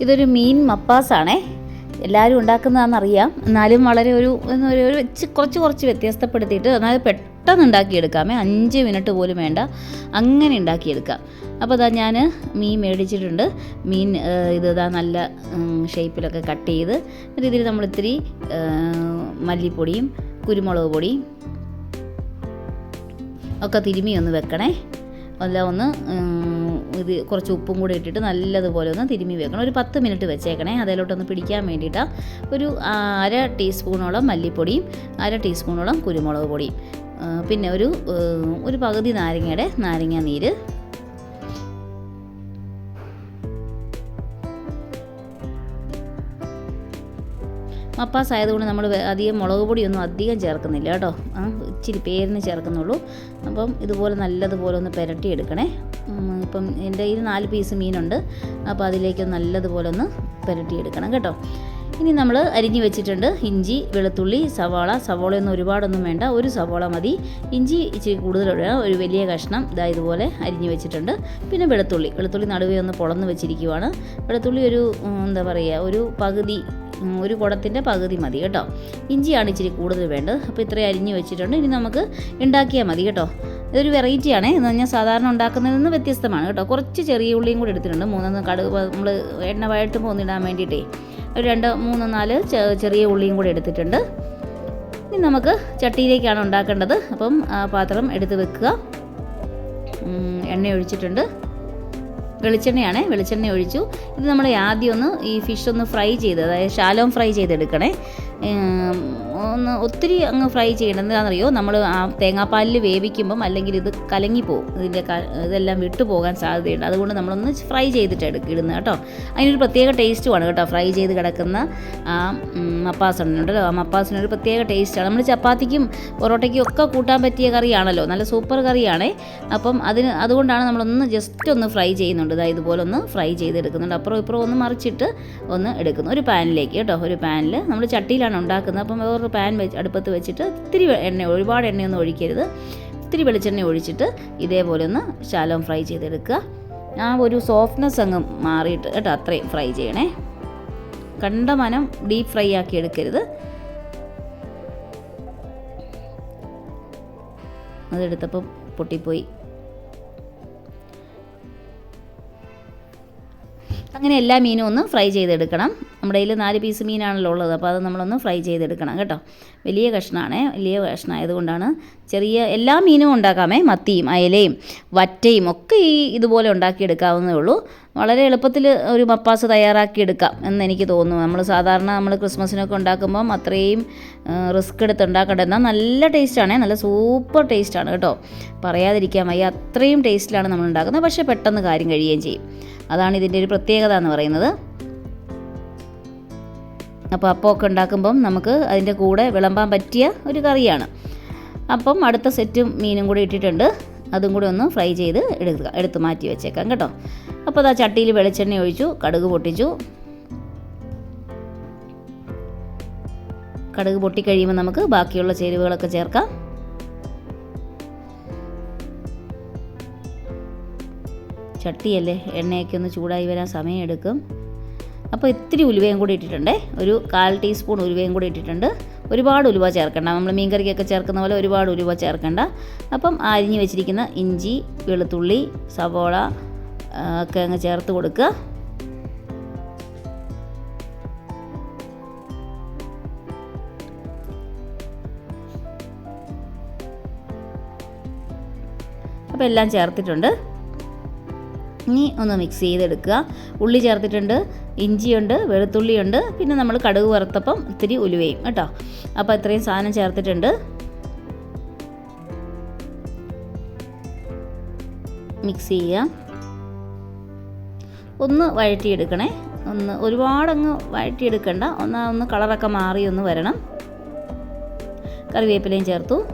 ഇതൊരു മീൻ മപ്പാസാണേ. എല്ലാവരും ഉണ്ടാക്കുന്നതാണെന്നറിയാം. എന്നാലും വളരെ ഒരു ഒരു വെച്ച് കുറച്ച് കുറച്ച് വ്യത്യസ്തപ്പെടുത്തിയിട്ട് എന്നാൽ പെട്ടെന്ന് ഉണ്ടാക്കിയെടുക്കാമേ. അഞ്ച് മിനിറ്റ് പോലും വേണ്ട. അങ്ങനെ ഉണ്ടാക്കിയെടുക്കാം. അപ്പോൾ അതാ ഞാൻ മീൻ മേടിച്ചിട്ടുണ്ട്. മീൻ ഇത് ഇതാ നല്ല ഷേപ്പിലൊക്കെ കട്ട് ചെയ്ത് രീതിയിൽ നമ്മൾ ഇത്തിരി മല്ലിപ്പൊടിയും കുരുമുളക് പൊടിയും ഒക്കെ തിരുമ്മി ഒന്ന് വെക്കണേ. എല്ലാം ഒന്ന് ഇത് കുറച്ച് ഉപ്പും കൂടി ഇട്ടിട്ട് നല്ലതുപോലെ ഒന്ന് തിരുമ്മി വെക്കണം. ഒരു പത്ത് മിനിറ്റ് വെച്ചേക്കണേ. അതിലോട്ടൊന്ന് പിടിക്കാൻ വേണ്ടിയിട്ട് ഒരു അര ടീസ്പൂണോളം മല്ലിപ്പൊടിയും അര ടീസ്പൂണോളം കുരുമുളക് പൊടിയും പിന്നെ ഒരു ഒരു പകുതി നാരങ്ങയുടെ നാരങ്ങ നീര്. മപ്പാസ് ആയതുകൊണ്ട് നമ്മൾ അധികം മുളക് പൊടിയൊന്നും അധികം ചേർക്കുന്നില്ല കേട്ടോ. ഇച്ചിരി പേരിന് ചേർക്കുന്നുള്ളൂ. അപ്പം ഇതുപോലെ നല്ലതുപോലെ ഒന്ന് പുരട്ടി ഇപ്പം എന്റെ കയ്യിൽ നാല് പീസ് മീനുണ്ട്. അപ്പോൾ അതിലേക്ക് നല്ലതുപോലെ ഒന്ന് പുരട്ടിയെടുക്കണം കേട്ടോ. ഇനി നമ്മൾ അരിഞ്ഞു വെച്ചിട്ടുണ്ട് ഇഞ്ചി വെളുത്തുള്ളി സവാള. സവാളയൊന്നും ഒരുപാടൊന്നും വേണ്ട. ഒരു സവാള മതി. ഇഞ്ചി ഇച്ചിരി കൂടുതൽ ഒരു വലിയ കഷ്ണം ഇതാ ഇതുപോലെ അരിഞ്ഞു വെച്ചിട്ടുണ്ട്. പിന്നെ വെളുത്തുള്ളി. വെളുത്തുള്ളി നടുവേ ഒന്ന് പൊളന്ന് വെച്ചിരിക്കുവാണ്. വെളുത്തുള്ളി ഒരു എന്താ പറയുക ഒരു പകുതി ഒരു കുടത്തിന്റെ പകുതി മതി കേട്ടോ. ഇഞ്ചിയാണ് ഇച്ചിരി കൂടുതൽ വേണ്ടത്. അപ്പോൾ ഇത്രയും അരിഞ്ഞ് വെച്ചിട്ടുണ്ട്. ഇനി നമുക്ക് ഉണ്ടാക്കിയാൽ മതി കേട്ടോ. ഇതൊരു വെറൈറ്റിയാണ്. എന്ന് പറഞ്ഞാൽ സാധാരണ ഉണ്ടാക്കുന്നതിൽ നിന്ന് വ്യത്യസ്തമാണ് കേട്ടോ. കുറച്ച് ചെറിയ ഉള്ളിയും കൂടി എടുത്തിട്ടുണ്ട്. മൂന്നൊന്ന് കടുക് നമ്മൾ എണ്ണ വഴട്ടുമ്പോൾ ഒന്നിടാൻ വേണ്ടിയിട്ടേ ഒരു രണ്ട് മൂന്ന് നാല് ചെറിയ ഉള്ളിയും കൂടി എടുത്തിട്ടുണ്ട്. ഇനി നമുക്ക് ചട്ടിയിലേക്കാണ് ഉണ്ടാക്കേണ്ടത്. അപ്പം പാത്രം എടുത്ത് വെക്കുക. എണ്ണ ഒഴിച്ചിട്ടുണ്ട്. വെളിച്ചെണ്ണയാണ്. വെളിച്ചെണ്ണ ഒഴിച്ചു. ഇത് നമ്മൾ ആദ്യം ഒന്ന് ഈ ഫിഷ് ഒന്ന് ഫ്രൈ ചെയ്ത് അതായത് ശാലോം ഫ്രൈ ചെയ്തെടുക്കണേ. ഒന്ന് ഒത്തിരി അങ്ങ് ഫ്രൈ ചെയ്യണം എന്താണെന്നറിയോ? നമ്മൾ ആ തേങ്ങാപ്പാലിൽ വേവിക്കുമ്പം അല്ലെങ്കിൽ ഇത് കലങ്ങിപ്പോവും. ഇതിന്റെ ഇതെല്ലാം വിട്ടു പോകാൻ സാധ്യതയുണ്ട്. അതുകൊണ്ട് നമ്മളൊന്ന് ഫ്രൈ ചെയ്തിട്ട് എടുക്കിടുന്നത് കേട്ടോ. അതിനൊരു പ്രത്യേക ടേസ്റ്റുമാണ് കേട്ടോ. ഫ്രൈ ചെയ്ത് കിടക്കുന്ന ആ മപ്പാസുണ്ടല്ലോ ആ മപ്പാസിനൊരു പ്രത്യേക ടേസ്റ്റാണ് നമ്മൾ ചപ്പാത്തിക്കും പൊറോട്ടയ്ക്കും ഒക്കെ കൂട്ടാൻ പറ്റിയ കറിയാണല്ലോ. നല്ല സൂപ്പർ കറിയാണേ. അപ്പം അതിന് അതുകൊണ്ടാണ് നമ്മളൊന്ന് ജസ്റ്റ് ഒന്ന് ഫ്രൈ ചെയ്യുന്നുണ്ട്. ഇതാ ഇതുപോലെ ഒന്ന് ഫ്രൈ ചെയ്തെടുക്കുന്നുണ്ട്. അപ്പുറം ഇപ്പുറം ഒന്ന് മറിച്ചിട്ട് ഒന്ന് എടുക്കുന്നു. ഒരു പാനിലേക്ക് കേട്ടോ. ഒരു പാനിൽ നമ്മൾ ചട്ടിയിലാണ് ഉണ്ടാക്കുന്നത്. അപ്പം വേറൊരു പാൻ വെച്ച് അടുപ്പത്ത് വെച്ചിട്ട് ഇത്തിരി എണ്ണ ഒരുപാട് എണ്ണയൊന്നും ഒഴിക്കരുത്. ഇത്തിരി വെളിച്ചെണ്ണ ഒഴിച്ചിട്ട് ഇതേപോലെ ഒന്ന് ശാലം ഫ്രൈ ചെയ്തെടുക്കുക. ആ ഒരു സോഫ്റ്റ്നെസ് അങ്ങ് മാറിയിട്ട് കേട്ടോ അത്രയും ഫ്രൈ ചെയ്യണേ. കണ്ടമാനം ഡീപ്പ് ഫ്രൈ ആക്കി എടുക്കരുത്. അതെടുത്തപ്പോൾ പൊട്ടിപ്പോയി. അങ്ങനെ എല്ലാ മീനും ഒന്ന് ഫ്രൈ ചെയ്തെടുക്കണം. നമ്മുടെ കയ്യിൽ നാല് പീസ് മീനാണല്ലോ ഉള്ളത് അപ്പോൾ അത് നമ്മളൊന്ന് ഫ്രൈ ചെയ്തെടുക്കണം കേട്ടോ. വലിയ കഷ്ണമാണേ വലിയ കഷ്ണം ആയതുകൊണ്ടാണ് ചെറിയ എല്ലാ മീനും ഉണ്ടാക്കാമേ മത്തിയും അയലയും വറ്റയും ഒക്കെ ഈ ഇതുപോലെ ഉണ്ടാക്കിയെടുക്കാവുന്നേ ഉള്ളൂ. വളരെ എളുപ്പത്തിൽ ഒരു മപ്പാസ് തയ്യാറാക്കിയെടുക്കാം എന്ന് എനിക്ക് തോന്നുന്നു. നമ്മൾ സാധാരണ നമ്മൾ ക്രിസ്മസിനൊക്കെ ഉണ്ടാക്കുമ്പം അത്രയും റിസ്ക് എടുത്ത് ഉണ്ടാക്കേണ്ട. എന്നാൽ നല്ല ടേസ്റ്റാണേ നല്ല സൂപ്പർ ടേസ്റ്റാണ് കേട്ടോ. പറയാതിരിക്കാൻ വയ്യ അത്രയും ടേസ്റ്റിലാണ് നമ്മൾ ഉണ്ടാക്കുന്നത്. പക്ഷേ പെട്ടെന്ന് കാര്യം കഴിയുകയും ചെയ്യും. അതാണ് ഇതിന്റെ ഒരു പ്രത്യേകത എന്ന് പറയുന്നത്. അപ്പോൾ അപ്പമൊക്കെ ഉണ്ടാക്കുമ്പം നമുക്ക് അതിന്റെ കൂടെ വിളമ്പാൻ പറ്റിയ ഒരു കറിയാണ്. അപ്പം അടുത്ത സെറ്റും മീനും കൂടി ഇട്ടിട്ടുണ്ട്. അതും കൂടി ഒന്ന് ഫ്രൈ ചെയ്ത് എടുക്കുക എടുത്ത് മാറ്റി വെച്ചേക്കാം കേട്ടോ. അപ്പോൾ അതാ ചട്ടിയിൽ വെളിച്ചെണ്ണ ഒഴിച്ചു കടുക് പൊട്ടിച്ചു. കടുക് പൊട്ടിക്കഴിയുമ്പോൾ നമുക്ക് ബാക്കിയുള്ള ചേരുവകളൊക്കെ ചേർക്കാം. ചട്ടിയല്ലേ എണ്ണയൊക്കെ ഒന്ന് ചൂടായി വരാൻ സമയമെടുക്കും. അപ്പോൾ ഇത്തിരി ഉലുവയും കൂടി ഇട്ടിട്ടുണ്ട്. ഒരു കാൽ ടീസ്പൂൺ ഉലുവയും കൂടി ഇട്ടിട്ടുണ്ട്. ഒരുപാട് ഉലുവ ചേർക്കേണ്ട. നമ്മൾ മീൻകറിക്കൊക്കെ ചേർക്കുന്ന പോലെ ഒരുപാട് ഉലുവ ചേർക്കേണ്ട. അപ്പം അരിഞ്ഞ് വെച്ചിരിക്കുന്ന ഇഞ്ചി വെളുത്തുള്ളി സവോള ഒക്കെ അങ്ങ് ചേർത്ത് കൊടുക്കുക. അപ്പോൾ എല്ലാം ചേർത്തിട്ടുണ്ട്. ഇനി ഒന്ന് മിക്സ് ചെയ്തെടുക്കുക. ഉള്ളി ചേർത്തിട്ടുണ്ട്. ഇഞ്ചിയുണ്ട് വെളുത്തുള്ളിയുണ്ട് പിന്നെ നമ്മൾ കടുക് വറുത്തപ്പം ഇത്തിരി ഉലുവയും കേട്ടോ. അപ്പോൾ ഇത്രയും സാധനം ചേർത്തിട്ടുണ്ട്. മിക്സ് ചെയ്യുക. ഒന്ന് വഴറ്റിയെടുക്കണേ. ഒന്ന് ഒരുപാടങ്ങ് വഴറ്റിയെടുക്കണ്ട. ഒന്ന് ഒന്ന് കളറൊക്കെ മാറി ഒന്ന് വരണം. കറിവേപ്പിലയും ചേർത്തു.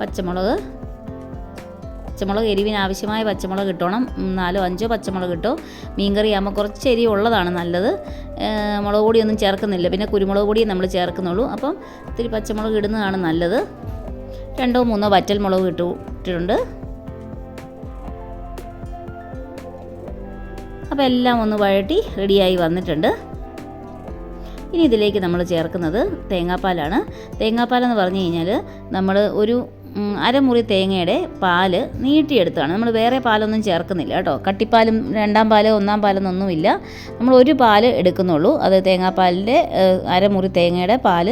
പച്ചമുളക്. പച്ചമുളക് എരിവിന് ആവശ്യമായ പച്ചമുളക് കിട്ടണം. നാലോ അഞ്ചോ പച്ചമുളക് കിട്ടും. മീൻകറി ആകുമ്പോൾ കുറച്ച് എരി ഉള്ളതാണ് നല്ലത് മുളക് പൊടിയൊന്നും ചേർക്കുന്നില്ല. പിന്നെ കുരുമുളക് പൊടിയും നമ്മൾ ചേർക്കുന്നുള്ളൂ. അപ്പം ഇത്തിരി പച്ചമുളക് ഇടുന്നതാണ് നല്ലത്. രണ്ടോ മൂന്നോ വറ്റൽ മുളക് ഇട്ടിട്ടുണ്ട്. അപ്പോൾ എല്ലാം ഒന്ന് വഴട്ടി റെഡിയായി വന്നിട്ടുണ്ട്. ഇനി ഇതിലേക്ക് നമ്മൾ ചേർക്കുന്നത് തേങ്ങാപ്പാലാണ്. തേങ്ങാപ്പാലെന്ന് പറഞ്ഞു കഴിഞ്ഞാൽ നമ്മൾ ഒരു അരമുറി തേങ്ങയുടെ പാൽ നീട്ടിയെടുത്താണ്. നമ്മൾ വേറെ പാലൊന്നും ചേർക്കുന്നില്ല കേട്ടോ. കട്ടിപ്പാലും രണ്ടാം പാൽ ഒന്നാം പാലെന്നൊന്നുമില്ല. നമ്മൾ ഒരു പാൽ എടുക്കുന്നുള്ളൂ. അത് തേങ്ങാപ്പാലിന്റെ അരമുറി തേങ്ങയുടെ പാൽ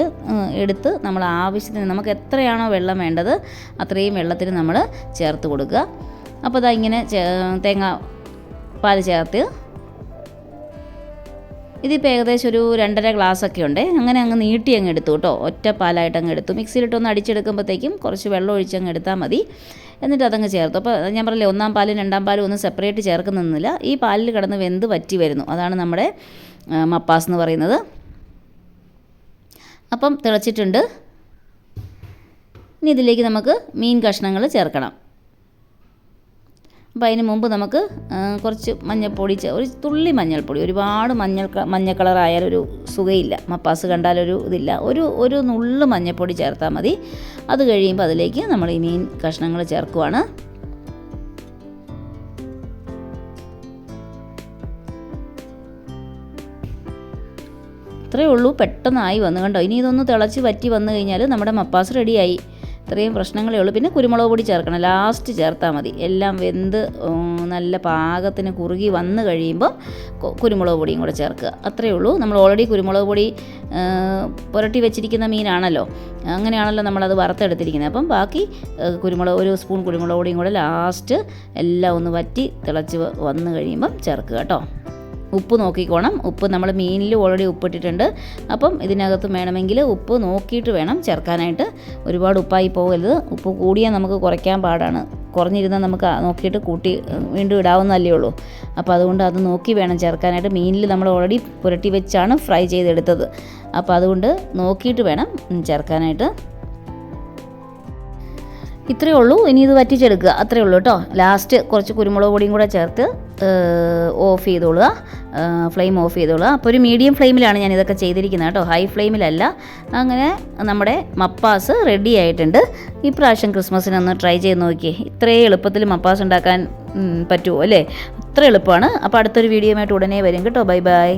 എടുത്ത് നമ്മൾ ആവശ്യത്തിന് നമുക്ക് എത്രയാണോ വെള്ളം വേണ്ടത് അത്രയും വെള്ളത്തിന് നമ്മൾ ചേർത്ത് കൊടുക്കുക. അപ്പോൾ അതാ ഇങ്ങനെ തേങ്ങ പാൽ ചേർത്ത് ഇതിപ്പോൾ ഏകദേശം ഒരു രണ്ടര ഗ്ലാസ് ഒക്കെ ഉണ്ട്. അങ്ങനെ അങ്ങ് നീട്ടി അങ്ങ് എടുത്തു കേട്ടോ. ഒറ്റ പാലായിട്ട് അങ്ങ് എടുത്തു. മിക്സിയിലിട്ടൊന്ന് അടിച്ചെടുക്കുമ്പോഴത്തേക്കും കുറച്ച് വെള്ളം ഒഴിച്ച് അങ്ങ് എടുത്താൽ മതി. എന്നിട്ട് അതങ്ങ് ചേർത്തു. അപ്പോൾ ഞാൻ പറഞ്ഞില്ലേ ഒന്നാം പാലും രണ്ടാം പാലും ഒന്നും സെപ്പറേറ്റ് ചേർക്കുന്നില്ല ഈ പാലിൽ കിടന്ന് വെന്ത് വറ്റി വരുന്നു. അതാണ് നമ്മുടെ മപ്പാസ് എന്ന് പറയുന്നത്. അപ്പം തിളച്ചിട്ടുണ്ട്. ഇനി ഇതിലേക്ക് നമുക്ക് മീൻ കഷ്ണങ്ങൾ ചേർക്കണം. അപ്പോൾ അതിന് മുമ്പ് നമുക്ക് കുറച്ച് മഞ്ഞൾപ്പൊടി ഒരു തുള്ളി മഞ്ഞൾപ്പൊടി ഒരുപാട് മഞ്ഞൾ മഞ്ഞ കളറായാൽ ഒരു സുഖയില്ല. മപ്പാസ് കണ്ടാലൊരു ഇതില്ല. ഒരു ഒരു നുള്ള് മഞ്ഞൾപ്പൊടി ചേർത്താൽ മതി. അത് കഴിയുമ്പോൾ അതിലേക്ക് നമ്മൾ ഈ മീൻ കഷ്ണങ്ങൾ ചേർക്കുവാണ്. ഇത്രയേ ഉള്ളൂ. പെട്ടെന്നായി വന്നു കണ്ടോ? ഇനി ഇതൊന്ന് തിളച്ച് വറ്റി വന്നു കഴിഞ്ഞാൽ നമ്മുടെ മപ്പാസ് റെഡിയായി. ഇത്രയും പ്രശ്നങ്ങളേ ഉള്ളൂ. പിന്നെ കുരുമുളക് പൊടി ചേർക്കണം. ലാസ്റ്റ് ചേർത്താൽ മതി. എല്ലാം വെന്ത് നല്ല പാകത്തിന് കുറുകി വന്നു കഴിയുമ്പോൾ കു- കുരുമുളക് പൊടിയും കൂടെ ചേർക്കുക. അത്രയേ ഉള്ളൂ. നമ്മൾ ഓൾറെഡി കുരുമുളക് പൊടി പുരട്ടി വെച്ചിരിക്കുന്ന മീനാണല്ലോ. അങ്ങനെയാണല്ലോ നമ്മളത് വറുത്തെടുത്തിരിക്കുന്നത്. അപ്പം ബാക്കി കുരുമുളക് ഒരു സ്പൂൺ കുരുമുളക് പൊടിയും കൂടെ ലാസ്റ്റ് എല്ലാം ഒന്ന് വറ്റി തിളച്ച് വന്നു കഴിയുമ്പം ചേർക്കുക കേട്ടോ. ഉപ്പ് നോക്കിക്കോണം. ഉപ്പ് നമ്മൾ മീനിൽ ഓൾറെഡി ഉപ്പിട്ടിട്ടുണ്ട്. അപ്പം ഇതിനകത്ത് വേണമെങ്കിൽ ഉപ്പ് നോക്കിയിട്ട് വേണം ചേർക്കാനായിട്ട്. ഒരുപാട് ഉപ്പായി പോകരുത്. ഉപ്പ് കൂടിയാൽ നമുക്ക് കുറയ്ക്കാൻ പാടാണ്. കുറഞ്ഞിരുന്നാൽ നമുക്ക് നോക്കിയിട്ട് കൂട്ടി വീണ്ടും ഇടാവുന്നതല്ലേ ഉള്ളൂ. അപ്പോൾ അതുകൊണ്ട് അത് നോക്കി വേണം ചേർക്കാനായിട്ട്. മീനിൽ നമ്മൾ ഓൾറെഡി പുരട്ടി വെച്ചാണ് ഫ്രൈ ചെയ്തെടുത്തത്. അപ്പോൾ അതുകൊണ്ട് നോക്കിയിട്ട് വേണം ചേർക്കാനായിട്ട്. ഇത്രയേ ഉള്ളൂ. ഇനി ഇത് വറ്റിച്ചെടുക്കുക. അത്രയേ ഉള്ളൂ കേട്ടോ. ലാസ്റ്റ് കുറച്ച് കുരുമുളക് പൊടിയും കൂടെ ചേർത്ത് ഓഫ് ചെയ്തോളുക. ഫ്ലെയിം ഓഫ് ചെയ്തോളുക. അപ്പോൾ ഒരു മീഡിയം ഫ്ലെയിമിലാണ് ഞാൻ ഇതൊക്കെ ചെയ്തിരിക്കുന്നത് കേട്ടോ. ഹൈ ഫ്ലെയിമിലല്ല അങ്ങനെ നമ്മുടെ മപ്പാസ് റെഡി ആയിട്ടുണ്ട്. ഇപ്രാവശ്യം ക്രിസ്മസിനൊന്ന് ട്രൈ ചെയ്ത് നോക്കിയേ. ഇത്രയും എളുപ്പത്തിൽ മപ്പാസ് ഉണ്ടാക്കാൻ പറ്റുമോ അല്ലേ? അത്ര എളുപ്പമാണ്. അപ്പോൾ അടുത്തൊരു വീഡിയോയുമായിട്ട് ഉടനെ വരും കേട്ടോ. Bye bye